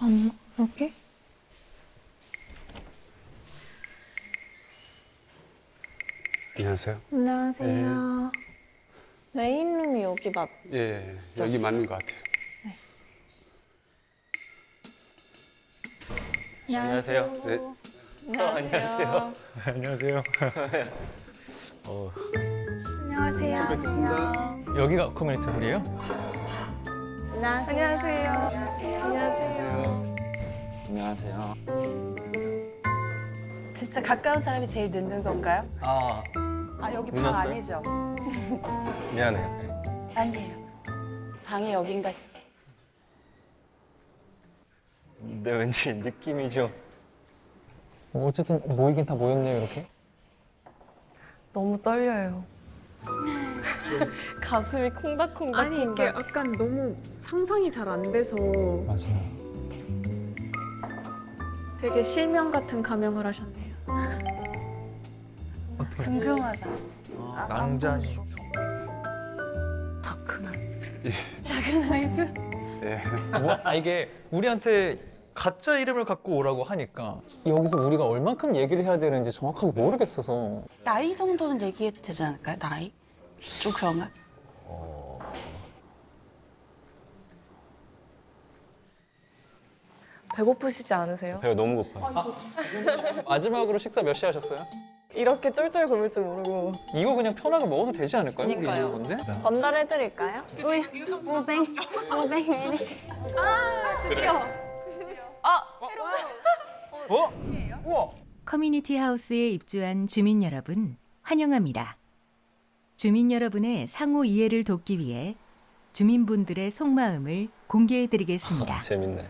안 이렇게? 안녕하세요. 안녕하세요. 메인룸이 여기 맞. 예, 여기 맞는 것 같아요. 안녕하세요. 네. 안녕하세요. 안녕하세요. 안녕하세요. 안녕하세요. 여기가 커뮤니티 홀이에요? 안녕하세요. 안녕하세요. 안녕하세요. 진짜 가까운 사람이 제일 늦는 건가요? 아, 아 여기 방 늦었어요? 아니죠? 미안해요. 네. 아니에요. 방이 여긴가. 시- 근데 왠지 느낌이 좀 뭐 어쨌든 모이긴 다 모였네요, 이렇게. 너무 떨려요. 가슴이 콩닥콩닥. 아니 이게 약간 너무 상상이 잘 안 돼서 맞아요. 되게 실명 같은 가명을 하셨네요. 궁금하다. 낭자니. 예. 뭐, 아, 이게 우리한테 가짜 이름을 갖고 오라고 하니까 여기서 우리가 얼만큼 얘기를 해야 되는지 정확하게 모르겠어서 나이 정도는 얘기해도 되지 않을까요? 나이? 좀 그런가? 배고프시지 않으세요? 배가 너무 고파요. 마지막으로 식사 몇 시 하셨어요? 이렇게 쫄쫄 굶을 줄 모르고 이거 그냥 편하게 먹어도 되지 않을까요? 우리 그러니까요. 있는 건데? 전달해드릴까요? 우뱅, 우뱅 미니. 어? 우와! 커뮤니티 하우스에 입주한 주민 여러분 환영합니다. 주민 여러분의 상호 이해를 돕기 위해 주민분들의 속마음을 공개해 드리겠습니다. 재밌네.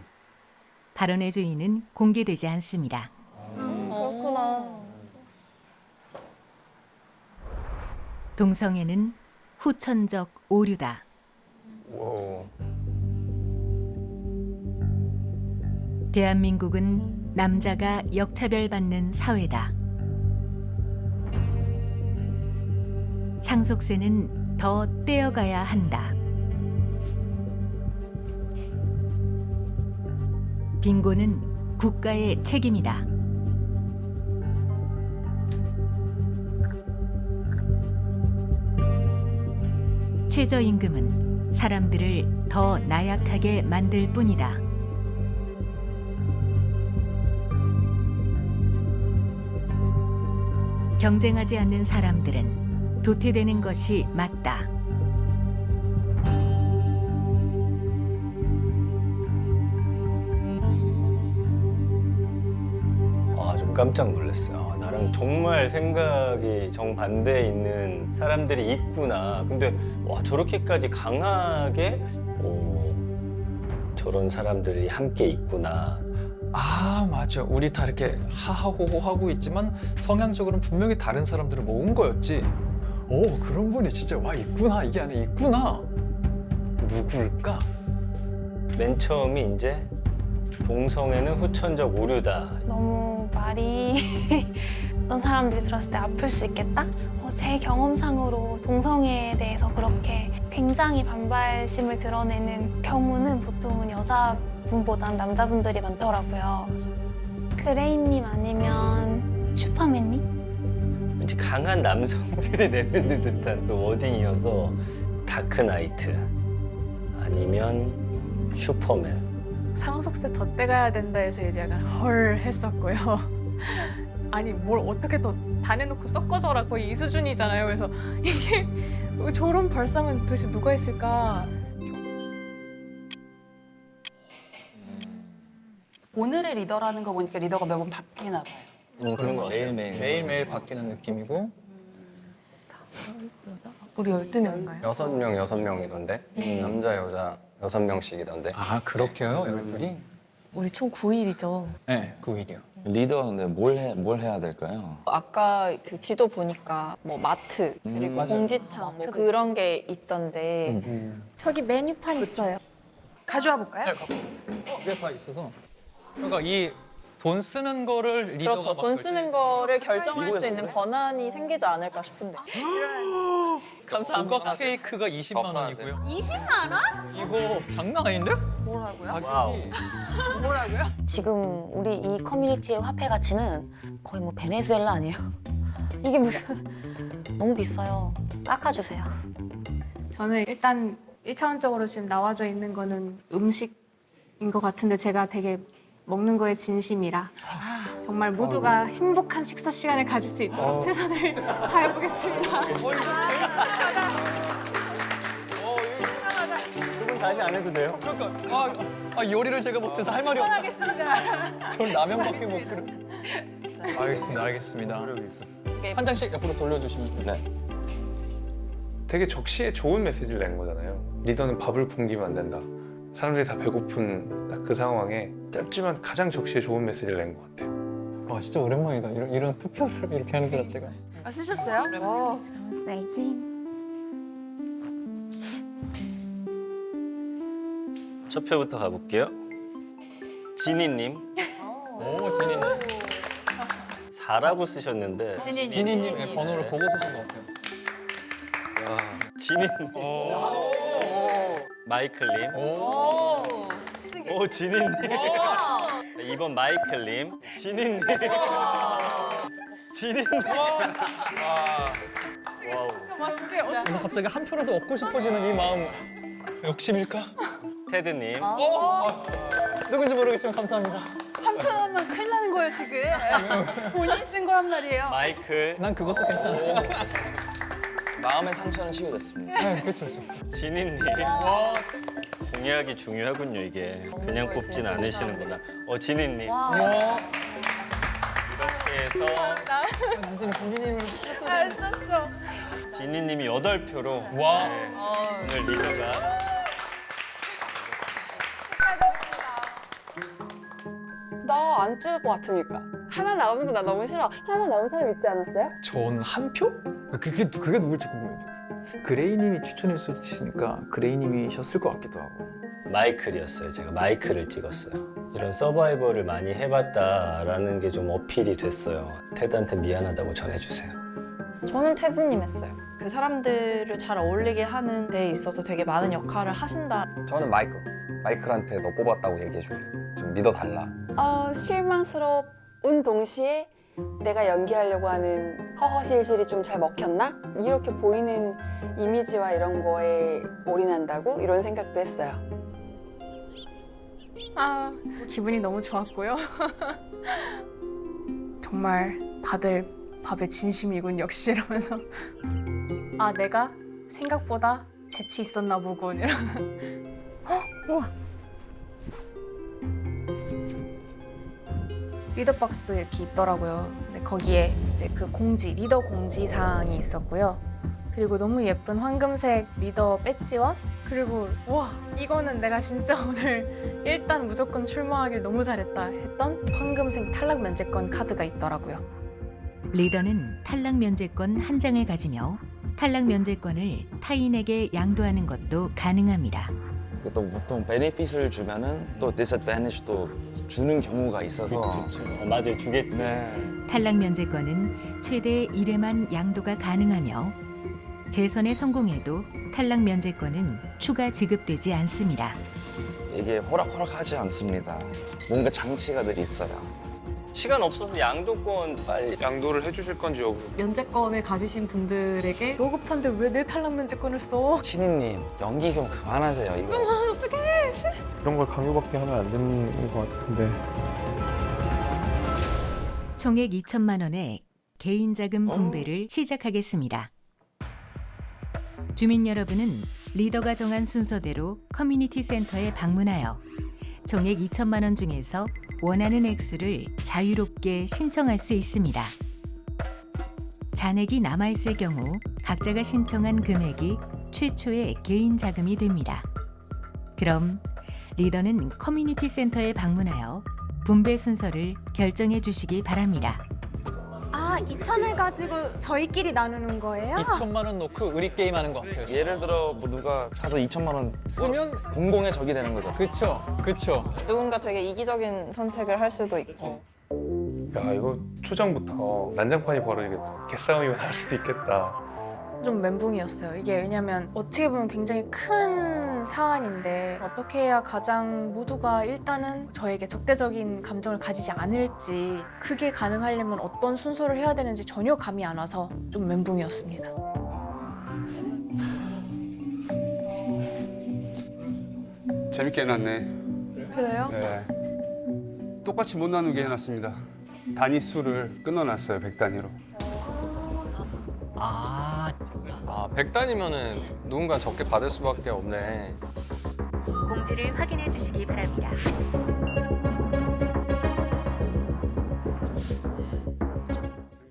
발언의 주인은 공개되지 않습니다. 그렇구나. 동성애는 후천적 오류다. 오. 대한민국은 남자가 역차별받는 사회다. 상속세는 더 떼어가야 한다. 빈곤은 국가의 책임이다. 최저임금은 사람들을 더 나약하게 만들 뿐이다. 경쟁하지 않는 사람들은 도태되는 것이 맞다. 아, 좀 깜짝 놀랐어요. 아, 나랑 정말 생각이 정반대에 있는 사람들이 있구나. 근데 와, 저렇게까지 강하게 어, 저런 사람들이 함께 있구나. 아 맞아 우리 다 이렇게 하하호호 하고 있지만 성향적으로는 분명히 다른 사람들을 모은 거였지 오 그런 분이 진짜 와 있구나 이 안에 있구나 누굴까? 맨 처음이 이제 동성애는 후천적 오류다. 너무 말이 어떤 사람들이 들었을 때 아플 수 있겠다? 어, 제 경험상으로 동성애에 대해서 그렇게 굉장히 반발심을 드러내는 경우는 보통은 여자분보단 남자분들이 많더라고요. 그래서 그레이님 아니면 슈퍼맨님? 왠지 강한 남성들이 내뱉는 듯한 또 워딩이어서 다크나이트 아니면 슈퍼맨. 상속세 더 떼가야 된다 해서 이제 약간 헐 했었고요. 아니 뭘 어떻게 더다 내놓고 섞어줘라 거의 이 수준이잖아요. 그래서 이게 저런 발상은 도대체 누가 했을까? 오늘의 리더라는 거 보니까 리더가 매번 바뀌나 봐요. 음, 그런 거 같아요. 매일매일 바뀌는 느낌이고 우리 12명인가요? 여섯 명 여섯 명이던데 남자 여자 여섯 명씩이던데 아 그렇게요 열둘이? 우리 총 9일이죠. 네 9일이요 리더가 근데 뭘, 해, 뭘 해야 될까요? 아까 그 지도 보니까 뭐 마트 그리고 음, 맞아요. 공지창 뭐 마트도 그런 게 있던데 음. 저기 메뉴판 있어요. 가져와 볼까요? 그게 다 있어서 그러니까 이 돈 쓰는 거를 리더가 그렇죠. 맡고 돈. 쓰는 거를 결정할 수 있는 권한이 생기지 않을까 싶은데. 감사합니다. 오각 케이크가 20만 원이고요 20만 원? 이거 장난 아닌데? 뭐라고요? 와우. 뭐라고요? 지금 우리 이 커뮤니티의 화폐 가치는 거의 뭐 베네수엘라 아니에요? 이게 무슨 너무 비싸요. 깎아주세요. 저는 일단 1차원적으로 지금 나와져 있는 거는 음식인 것 같은데 제가 되게 먹는 거에 진심이라 정말 모두가 행복한 식사 시간을 가질 수 있도록 최선을 다해보겠습니다. 두분 다시 안 해도 돼요? 그러니까 아, 아 요리를 제가 못해서 할 말이. 하겠습니다. 전 라면밖에 못 끓여. 알겠습니다, 알겠습니다. 한 장씩 옆으로 돌려주시면 돼요. 네. 되게 적시에 좋은 메시지를 낸 거잖아요. 리더는 밥을 굶기면 안 된다. 사람들이 다 배고픈 딱 그 상황에 짧지만 가장 적시에 좋은 메시지를 낸 것 같아요. 와 진짜 오랜만이다. 이런 이런 투표를 이렇게 하는 거 자체가. 아, 쓰셨어요? 와. 첫 표부터 가볼게요. 진희님 오 진이님. 4라고 쓰셨는데 진이님 번호를 보고 쓰신 것 같아요. 진희님 마이클님 오. 진희님. 2번 마이클님 진희님. 진희님. 와우. 나 갑자기 한 표라도 얻고 싶어지는 이 마음. 욕심일까? 테드님. 누군지 모르겠지만 감사합니다. 한편하면 큰일 나는 거예요, 지금. 본인이 쓴 거란 말이에요. 마이클. 난 그것도 괜찮아. 마음의 상처는 치유됐습니다. 네, 그렇죠. 진희님 공약이 중요하군요 이게. 그냥 뽑진 않으시는구나. 어 진희님. 와, 이렇게 해서 완전히 본인님을 진희님이 8표로 와. 오늘 리더가 나안 찍을 것 같으니까. 하나 나오는 거 나 너무 싫어. 하나 나온 사람 있지 않았어요? 전 한 표? 그게 그게 누굴지 궁금해요. 그레이님이 추천해 주시니까 그레이님이셨을 것 같기도 하고. 마이클이었어요. 제가 마이클을 찍었어요. 이런 서바이벌을 많이 해봤다라는 게 좀 어필이 됐어요. 테드한테 미안하다고 전해주세요. 저는 태진님 했어요. 그 사람들을 잘 어울리게 하는 데 있어서 되게 많은 역할을 하신다. 저는 마이클. 마이클한테 너 뽑았다고 얘기해줄게. 좀 믿어달라. 어, 실망스러운 동시에 내가 연기하려고 하는 허허실실이 좀 잘 먹혔나? 이렇게 보이는 이미지와 이런 거에 올인한다고 이런 생각도 했어요. 아, 기분이 너무 좋았고요. 정말 다들 밥에 진심이군 역시 이러면서 아 내가 생각보다 재치 있었나 보군 이러 어? 우와 리더박스 이렇게 있더라고요. 근데 거기에 이제 그 공지 리더 공지 사항이 있었고요. 그리고 너무 예쁜 황금색 리더 배지와 그리고 와 이거는 내가 진짜 오늘 일단 무조건 출마하길 너무 잘했다 했던 황금색 탈락 면제권 카드가 있더라고요. 리더는 탈락 면제권 한 장을 가지며 탈락 면제권을 타인에게 양도하는 것도 가능합니다. 그또 보통 베네핏을 주면은 또 디스애드밴티지도 주는 경우가 있어서. 어, 맞아요. 주겠지. 네. 탈락 면제권은 최대 1회만 양도가 가능하며 재선에 성공해도 탈락 면제권은 추가 지급되지 않습니다. 이게 호락호락하지 않습니다. 뭔가 장치가 늘 있어요. 시간 없어서 양도권 빨리 양도를 해주실 건지 여부. 면제권을 가지신 분들에게 로급한데 왜 내 탈락 면제권을 써? 신인님 연기 좀 그만하세요. 이거. 이런 걸 강요받게 하면 안 되는 것 같은데. 총액 2천만 원의 개인 자금 분배를 시작하겠습니다. 주민 여러분은 리더가 정한 순서대로 커뮤니티 센터에 방문하여 총액 2천만 원 중에서 원하는 액수를 자유롭게 신청할 수 있습니다. 잔액이 남아있을 경우 각자가 신청한 금액이 최초의 개인 자금이 됩니다. 그럼 리더는 커뮤니티 센터에 방문하여 분배 순서를 결정해 주시기 바랍니다. 아 2천을 가지고 저희끼리 나누는 거예요? 2천만 원 놓고 의리 게임 하는 것 같아요. 예를 들어 뭐 누가 사서 2천만 원 쓰면 공공의 적이 되는 거죠. 그쵸, 그쵸. 누군가 되게 이기적인 선택을 할 수도 있고. 야 이거 초장부터 난장판이 벌어지겠다. 개싸움이 날 수도 있겠다. 좀 멘붕이었어요. 이게 왜냐면 어떻게 보면 굉장히 큰 사안인데 어떻게 해야 가장 모두가 일단은 저에게 적대적인 감정을 가지지 않을지 그게 가능하려면 어떤 순서를 해야 되는지 전혀 감이 안 와서 좀 멘붕이었습니다. 재밌게 해놨네. 그래요? 네. 똑같이 못 나누게 해놨습니다. 단위 수를 끊어놨어요, 백 단위로. 아, 아 100단이면은 누군가 적게 받을 수밖에 없네. 공지를 확인해 주시기 바랍니다.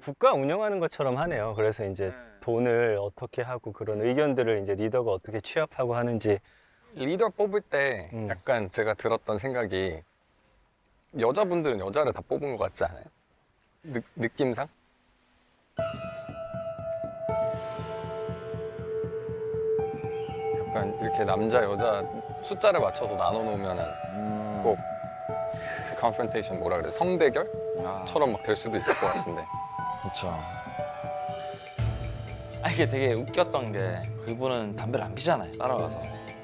국가 운영하는 것처럼 하네요. 그래서 이제 돈을 어떻게 하고 그런 의견들을 이제 리더가 어떻게 취합하고 하는지 리더 뽑을 때 음. 약간 제가 들었던 생각이 여자분들은 여자를 다 뽑은 것 같지 않아요? 느, 느낌상? 약간 이렇게 남자 여자 숫자를 맞춰서 나눠 놓으면은 꼭 컨프런테이션 뭐라 그래 성대결처럼 막 될 수도 있을 것 같은데 그렇죠. 아 이게 되게 웃겼던 게 그분은 담배를 안 피잖아요. 따라와서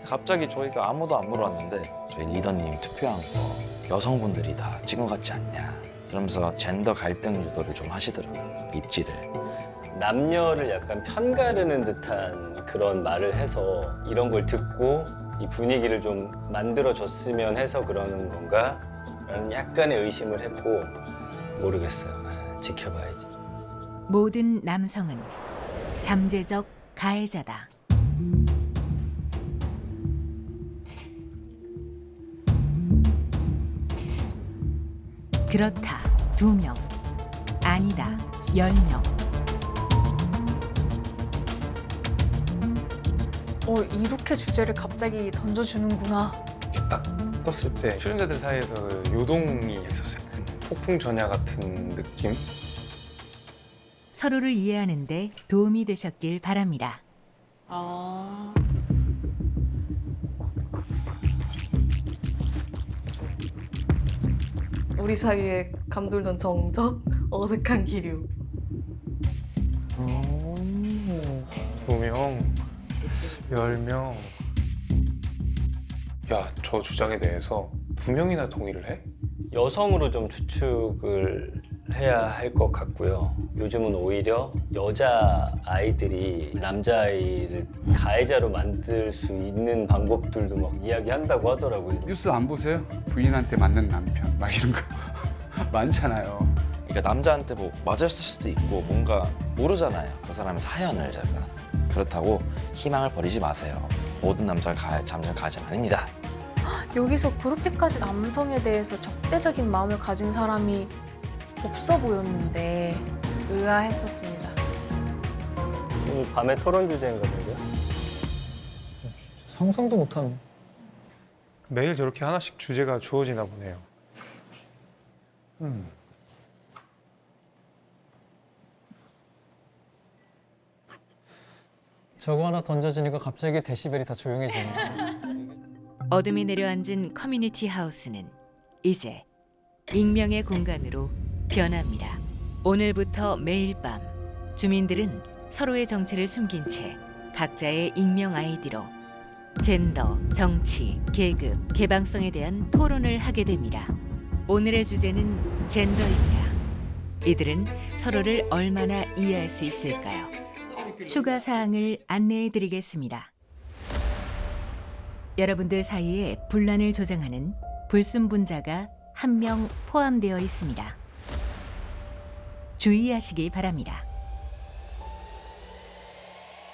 갑자기 저희가 아무도 안 물어봤는데 저희 리더님 투표한 거 여성분들이 다 찍은 것 같지 않냐. 그러면서 젠더 갈등 유도를 좀 하시더라고요. 입지를. 남녀를 약간 편가르는 듯한 그런 말을 해서 이런 걸 듣고 이 분위기를 좀 만들어줬으면 해서 그러는 건가? 라는 약간의 의심을 했고 모르겠어요. 아, 지켜봐야지. 모든 남성은 잠재적 가해자다. 그렇다 두 명, 아니다 열 명. 어 이렇게 주제를 갑자기 던져주는구나. 딱 떴을 때 출연자들 사이에서 그 요동이 있었어요. 폭풍 전야 같은 느낌? 서로를 이해하는데 도움이 되셨길 바랍니다. 아. 우리 사이에 감돌던 정적, 어색한 기류. 두 명, 열 명. 야, 저 주장에 대해서 두 명이나 동의를 해? 여성으로 좀 추측을 해야 할 것 같고요. 요즘은 오히려 여자 아이들이 남자 아이를 가해자로 만들 수 있는 방법들도 막 이야기한다고 하더라고요. 뉴스 안 보세요? 부인한테 맞는 남편 막 이런 거 많잖아요. 그러니까 남자한테 뭐 맞았을 수도 있고 뭔가 모르잖아요. 그 사람의 사연을 제가. 그렇다고 희망을 버리지 마세요. 모든 남자가 가, 잠재적 가해자는 아닙니다. 여기서 그렇게까지 남성에 대해서 적대적인 마음을 가진 사람이 없어 보였는데 의아했었습니다. 오늘 밤에 토론 주제인 가 본데요. 상상도 못한 매일 저렇게 하나씩 주제가 주어지나 보네요. 저거 하나 던져지니까 갑자기 데시벨이 다 조용해지네. 어둠이 내려앉은 커뮤니티 하우스는 이제 익명의 공간으로 변합니다. 오늘부터 매일 밤 주민들은 서로의 정체를 숨긴 채 각자의 익명 아이디로 젠더, 정치, 계급, 개방성에 대한 토론을 하게 됩니다. 오늘의 주제는 젠더입니다. 이들은 서로를 얼마나 이해할 수 있을까요? 추가 사항을 안내해 드리겠습니다. 여러분들 사이에 분란을 조장하는 불순분자가 한 명 포함되어 있습니다. 주의하시기 바랍니다.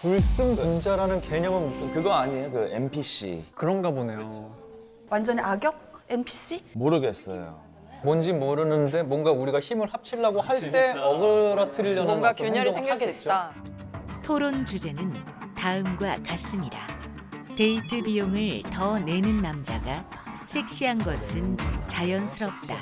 불순 분자라는 개념은 그거 아니에요? 그 NPC. 그런가 보네요. 완전히 악역 NPC? 모르겠어요. 뭔지 모르는데 뭔가 우리가 힘을 합치려고 할 때 어그러뜨리려는 뭔가 어떤 균열이 행동을 생길 수 하겠죠. 있다. 토론 주제는 다음과 같습니다. 데이트 비용을 더 내는 남자가 섹시한 것은 자연스럽다.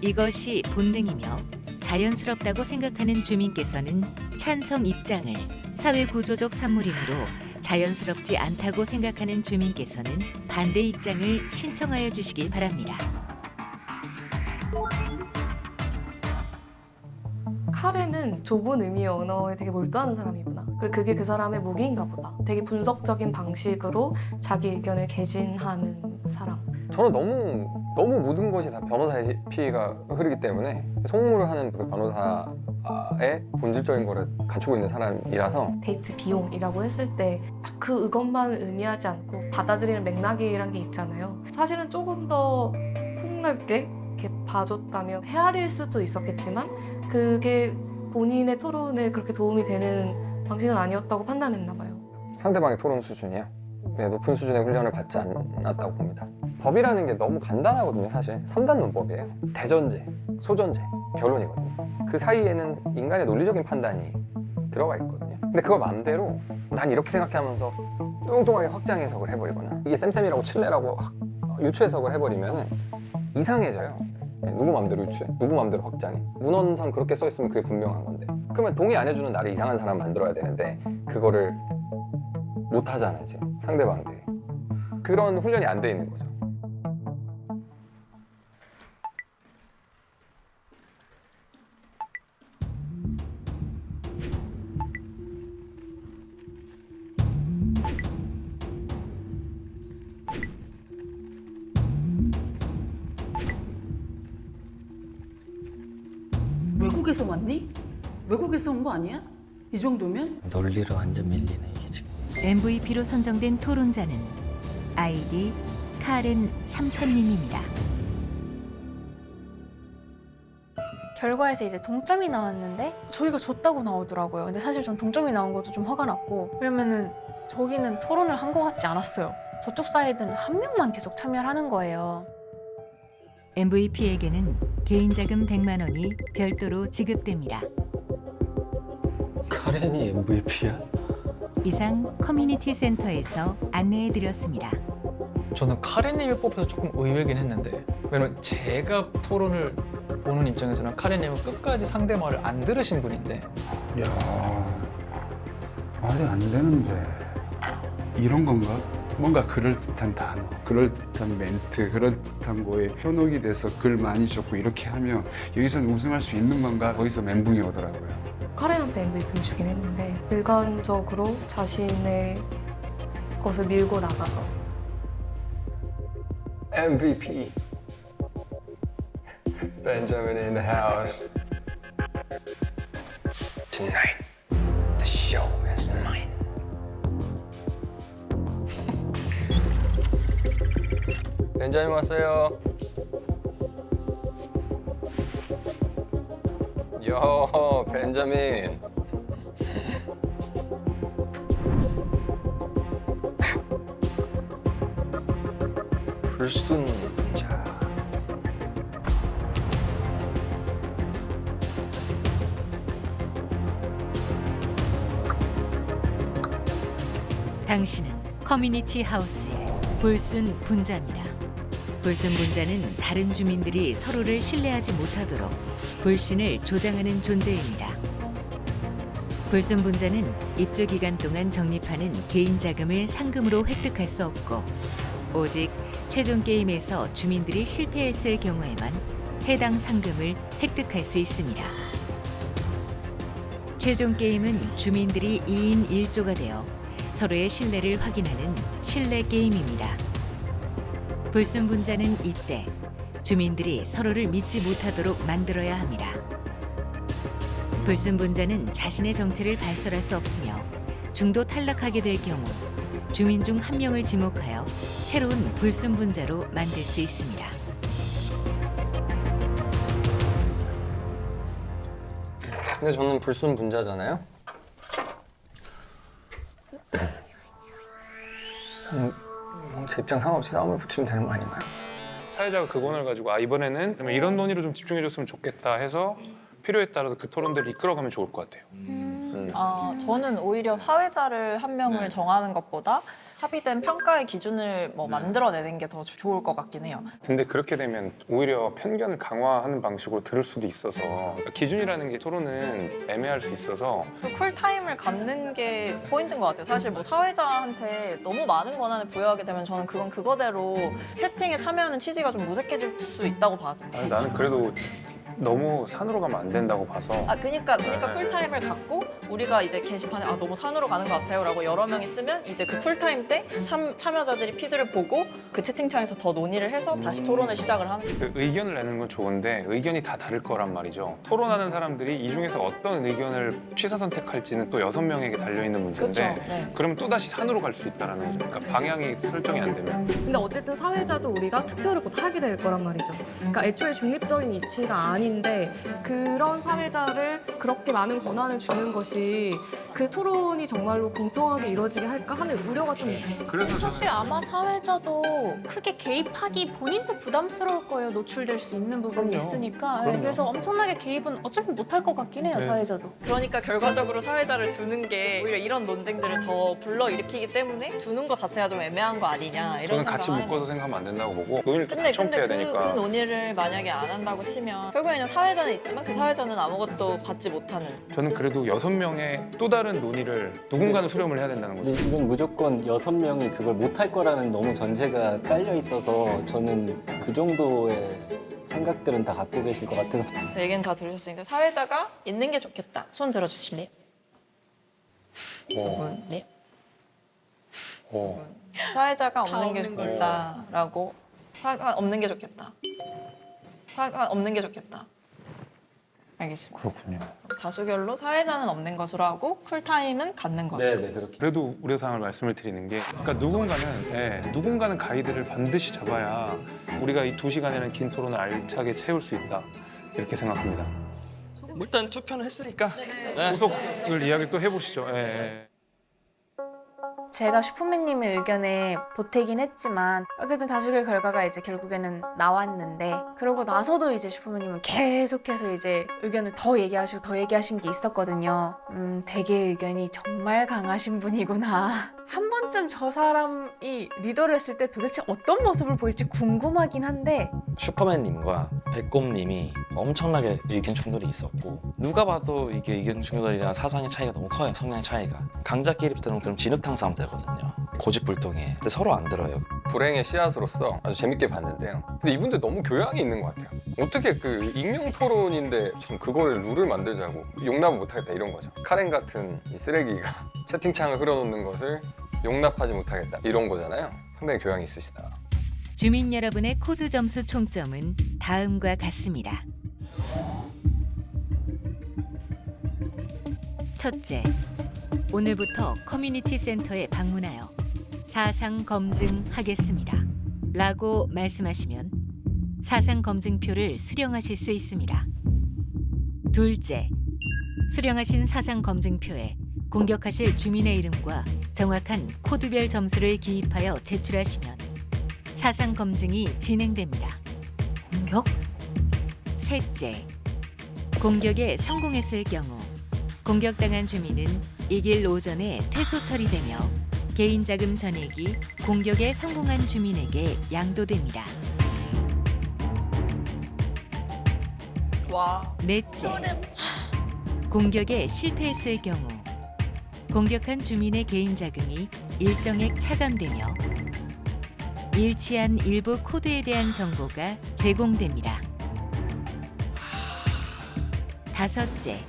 이것이 본능이며 자연스럽다고 생각하는 주민께서는 찬성 입장을 사회 구조적 산물이므로 자연스럽지 않다고 생각하는 주민께서는 반대 입장을 신청하여 주시기 바랍니다. 카렌은 좁은 의미의 언어에 되게 몰두하는 사람이구나. 그리고 그게 그 사람의 무기인가 보다. 되게 분석적인 방식으로 자기 의견을 개진하는 사람. 저는 너무 너무 모든 것이 다 변호사의 피가 흐르기 때문에 송무를 하는 그 변호사의 본질적인 거를 갖추고 있는 사람이라서 데이트 비용이라고 했을 때 딱 그 의것만 의미하지 않고 받아들이는 맥락이란 게 있잖아요. 사실은 조금 더 폭넓게 이렇게 봐줬다면 헤아릴 수도 있었겠지만 그게 본인의 토론에 그렇게 도움이 되는 방식은 아니었다고 판단했나 봐요. 상대방의 토론 수준이요. 네, 높은 수준의 훈련을 받지 않았다고 봅니다. 법이라는 게 너무 간단하거든요, 사실. 3단 논법이에요. 대전제, 소전제, 결론이거든요. 그 사이에는 인간의 논리적인 판단이 들어가 있거든요. 근데 그걸 마음대로 난 이렇게 생각해 하면서 뚱뚱하게 확장 해석을 해버리거나 이게 쌤쌤이라고 칠레라고 확 유추 해석을 해버리면 이상해져요. 네, 누구 마음대로 유추해? 누구 마음대로 확장해? 문헌상 그렇게 써 있으면 그게 분명한 건데 그러면 동의 안 해주는 나를 이상한 사람 만들어야 되는데 그거를 못 하잖아요 지금 상대방들이 그런 훈련이 안 돼 있는 거죠 외국에서 왔니? 외국에서 온 거 아니야? 이 정도면? 논리로 완전 밀리네 이게 지금. MVP로 선정된 토론자는 아이디 카렌 삼천님입니다. 결과에서 이제 동점이 나왔는데 저희가 졌다고 나오더라고요. 근데 사실 전 동점이 나온 것도 좀 화가 났고 왜냐면은 저기는 토론을 한 것 같지 않았어요. 저쪽 사이드는 한 명만 계속 참여를 하는 거예요. MVP에게는 개인 자금 100만 원이 별도로 지급됩니다. 카렌이 MVP야? 이상 커뮤니티 센터에서 안내해 드렸습니다. 저는 카렌님이 뽑혀서 조금 의외긴 했는데 왜냐면 제가 토론을 보는 입장에서는 카렌님은 끝까지 상대 말을 안 들으신 분인데 야 말이 안 되는데 이런 건가? 뭔가 그럴듯한 단어, 그럴듯한 멘트, 그럴듯한 거에 현혹이 돼서 글 많이 적고 이렇게 하면 여기선 우승할 수 있는 건가? 거기서 멘붕이 오더라고요. 카렌한테 MVP를 주긴 했는데 일관적으로 자신의 것을 밀고 나가서 MVP Benjamin in the house Tonight 벤자민 왔어요. 요 벤자민. 불순 분자. 당신은 커뮤니티 하우스의 불순 분자입니다. 불순 분자는 다른 주민들이 서로를 신뢰하지 못하도록 불신을 조장하는 존재입니다. 불순 분자는 입주 기간 동안 적립하는 개인 자금을 상금으로 획득할 수 없고 오직 최종 게임에서 주민들이 실패했을 경우에만 해당 상금을 획득할 수 있습니다. 최종 게임은 주민들이 2인 1조가 되어 서로의 신뢰를 확인하는 신뢰 게임입니다. 불순 분자는 이때 주민들이 서로를 믿지 못하도록 만들어야 합니다. 불순 분자는 자신의 정체를 발설할 수 없으며 중도 탈락하게 될 경우 주민 중 한 명을 지목하여 새로운 불순 분자로 만들 수 있습니다. 근데 저는 불순 분자잖아요. 음, 뭐 제 입장 상관없이 싸움을 붙이면 되는 거 아닌가요? 사회자가 그 권을 가지고 아 이번에는 그러면 이런 논의로 좀 집중해줬으면 좋겠다 해서 필요에 따라서 그 토론들을 이끌어가면 좋을 것 같아요. 아, 저는 오히려 사회자를 한 명을 정하는 것보다 합의된 평가의 기준을 뭐 만들어내는 게 더 좋을 것 같긴 해요. 근데 그렇게 되면 오히려 편견을 강화하는 방식으로 들을 수도 있어서 기준이라는 게 토론은 애매할 수 있어서 그 쿨타임을 갖는 게 포인트인 것 같아요. 사실 뭐 사회자한테 너무 많은 권한을 부여하게 되면 저는 그건 그거대로 채팅에 참여하는 취지가 좀 무색해질 수 있다고 봤습니다. 아니, 나는 그래도 너무 산으로 가면 안 된다고 봐서 아 그니까 그니까 네. 쿨타임을 갖고 우리가 이제 게시판에 아 너무 산으로 가는 것 같아요라고 여러 명이 쓰면 이제 그 쿨타임 때 참, 참여자들이 피드를 보고 그 채팅창에서 더 논의를 해서 다시 토론을 시작을 하는. 그 의견을 내는 건 좋은데 의견이 다 다를 거란 말이죠. 토론하는 사람들이 이 중에서 어떤 의견을 취사 선택할지는 또 여섯 명에게 달려 있는 문제인데 그렇죠. 네. 그러면 또 다시 산으로 갈 수 있다라는 거죠. 그러니까 방향이 설정이 안 되면 근데 어쨌든 사회자도 우리가 투표를 곧 하게 될 거란 말이죠. 그러니까 애초에 중립적인 위치가 아닌 데 그런 사회자를 그렇게 많은 권한을 주는 것이 그 토론이 정말로 공평하게 이루어지게 할까 하는 우려가 좀 있어요. 그래서 사실 아마 사회자도 크게 개입하기 본인도 부담스러울 거예요. 노출될 수 있는 부분이 그럼요. 있으니까. 그럼요. 그래서 엄청나게 개입은 어차피 못할 것 같긴 해요, 네. 사회자도. 그러니까 결과적으로 사회자를 두는 게 오히려 이런 논쟁들을 더 불러일으키기 때문에 두는 것 자체가 좀 애매한 거 아니냐 이런 저는 같이 생각을 하는 묶어서 생각하면 안 된다고 보고 논의를 다 근데 근데 그, 되니까. 그 논의를 만약에 안 한다고 치면 결국 에는 사회자는 있지만 그 사회자는 아무것도 받지 못하는 저는 그래도 여섯 명의 또 다른 논의를 누군가는 수렴을 해야 된다는 거죠. 근데 이건 무조건 여섯 명이 그걸 못할 거라는 너무 전제가 깔려 있어서 저는 그 정도의 생각들은 다 갖고 계실 것 같아서 네, 얘기는 다 들으셨으니까 사회자가 있는 게 좋겠다. 손 들어주실래요? 네. 오. 사회자가 다 없는 게. 좋겠다라고 사가 없는 게 좋겠다. 사가 없는 게 좋겠다. 알겠습니다. 그렇군요. 다수결로 사회자는 없는 것으로 하고 쿨타임은 갖는 것으로. 네네 그렇게. 그래도 우려사항을 말씀을 드리는 게 그러니까 누군가는 예, 누군가는 가이드를 반드시 잡아야 우리가 이 두 시간이라는 긴 토론을 알차게 채울 수 있다 이렇게 생각합니다. 일단 투표는 했으니까 네. 후속을 이야기 또 해보시죠. 예, 예. 제가 슈퍼맨님의 의견에 보태긴 했지만 어쨌든 다수결 결과가 이제 결국에는 나왔는데 그러고 나서도 이제 슈퍼맨님은 계속해서 이제 의견을 더 얘기하시고 더 얘기하신 게 있었거든요. 음, 되게 의견이 정말 강하신 분이구나. 한 번쯤 저 사람이 리더를 했을 때 도대체 어떤 모습을 보일지 궁금하긴 한데 슈퍼맨님과 배꼽님이 엄청나게 의견 충돌이 있었고 누가 봐도 이게 의견 충돌이랑 사상의 차이가 너무 커요 성향 차이가 강자끼리 붙으면 그럼 진흙탕 싸움 되거든요 고집불통해 근데 서로 안 들어요 불행의 씨앗으로서 아주 재밌게 봤는데요. 근데 이분들 너무 교양이 있는 것 같아요. 어떻게 그 익명 토론인데 참 그거를 룰을 만들자고 용납을 못하겠다 이런 거죠. 카렌 같은 이 쓰레기가 채팅창을 흘러놓는 것을 용납하지 못하겠다 이런 거잖아요. 상당히 교양이 있으시다. 주민 여러분의 코드 점수 총점은 다음과 같습니다. 첫째, 오늘부터 커뮤니티 센터에 방문하여 사상 검증하겠습니다. 라고 말씀하시면 사상 검증표를 수령하실 수 있습니다. 둘째, 수령하신 사상 검증표에 공격하실 주민의 이름과 정확한 코드별 점수를 기입하여 제출하시면 사상 검증이 진행됩니다. 공격? 셋째, 공격에 성공했을 경우 공격당한 주민은 이 길 오전에 퇴소 처리되며 개인 자금 전액이 공격에 성공한 주민에게 양도됩니다. 와. 넷째, 공격에 실패했을 경우 공격한 주민의 개인 자금이 일정액 차감되며 일치한 일부 코드에 대한 정보가 제공됩니다. 다섯째,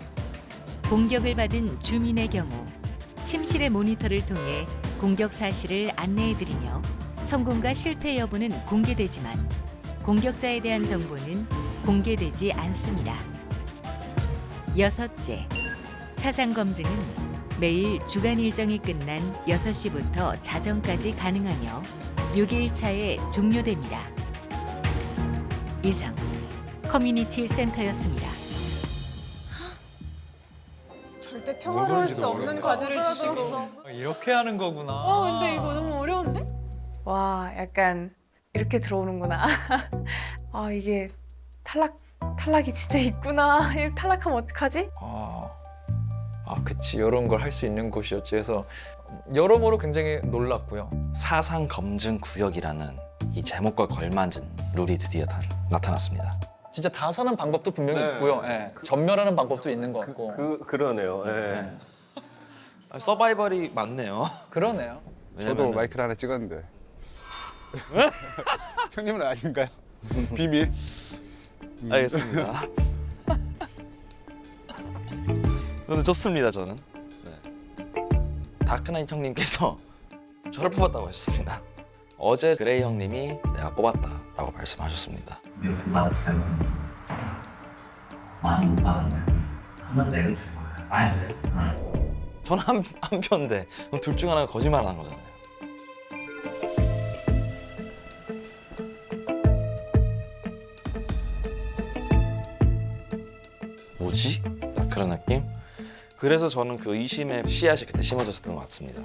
공격을 받은 주민의 경우 침실의 모니터를 통해 공격 사실을 안내해드리며 성공과 실패 여부는 공개되지만 공격자에 대한 정보는 공개되지 않습니다. 여섯째, 사상 검증은 매일 주간 일정이 끝난 6시부터 자정까지 가능하며 6일 차에 종료됩니다. 이상 커뮤니티 센터였습니다. 절대 평화로울 수 없는 과제를 주시고. 이렇게 하는 거구나. 어, 근데 이거 너무 어려운데? 와, 약간 이렇게 들어오는구나. 아, 이게 탈락, 탈락이 진짜 있구나. 이렇게 탈락하면 어떡하지? 아, 아 그치 이런 걸 할 수 있는 곳이었지. 그래서 여러모로 굉장히 놀랐고요. 사상 검증 구역이라는 이 제목과 걸맞은 룰이 드디어 다 나타났습니다 진짜 다 사는 방법도 분명히 있고요. 예. 전멸하는 방법도 있는 것 같고. 그 그러네요. 예. 네. 아, 서바이벌이 많네요 그러네요. 저도 왜냐면은- 마이크를 하나 찍었는데. 형님은 아닌가요? 비밀. 알겠습니다 저는 좋습니다 저는. 네. 다크나이트 형님께서 저를 뽑았다고 하셨습니다. 어제 그레이 형님이 내가 뽑았다라고 말씀하셨습니다. 몇 분 받았어요? 많이 못 받았네. 한번 내가 줄 거야. 아니, 네. 저는 한, 한 표인데 그럼 둘 중 하나가 거짓말 한 거잖아요. 뭐지? 딱 그런 느낌? 그래서 저는 그 의심의 씨앗이 그때 심어졌었던 것 같습니다.